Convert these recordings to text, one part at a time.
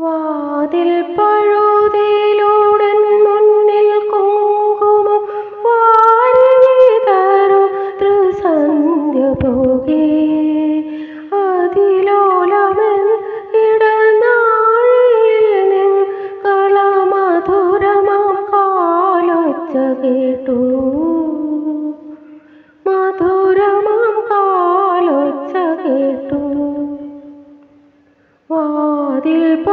വാതിൽ പഴുതിലൂടൻ മുന്നിൽ കുങ്കുമം വാരിതരു ത്രിസന്ധ്യ പോകേ. അതിലോലമൻ ഇടനാഴിയിൽ നിൻ കളമധുരമാം കാലൊച്ച കേട്ടു. മധുരമാം കാലൊച്ച കേട്ടു. വാതിൽ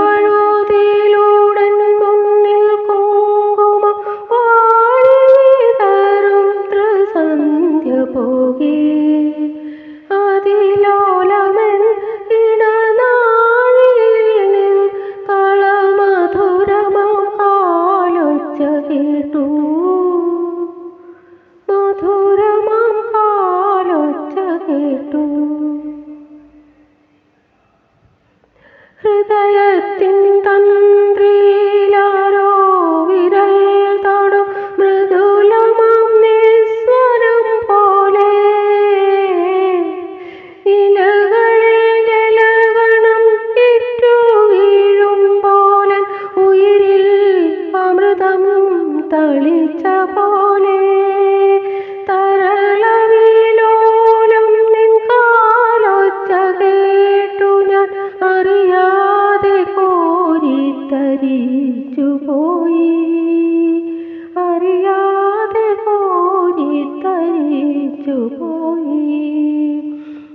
ഹൃദയത്തിൻ തന്ത്രിയിലാരോ വിരൽ തൊടും. മൃദുലമാം പോലെ ഇലകളിൽ ജലഗണം ഇറ്റു വീഴും ഉയിരിൽ അമൃതം തളിച്ച പോലെ. കോരിത്തരിച്ചു പോയി അറിയാതെ പോയി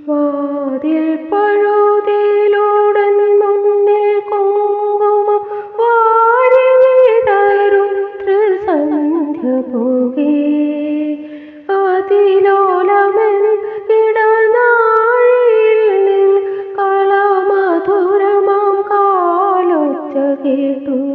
വാതിൽ പഴുതിലൂടൻ മുന്നിൽ കുങ്കുമം വാരി വിതറും ത്രിസന്ധ്യ പോകേ. അതിലോലമൻ കേട്ടു.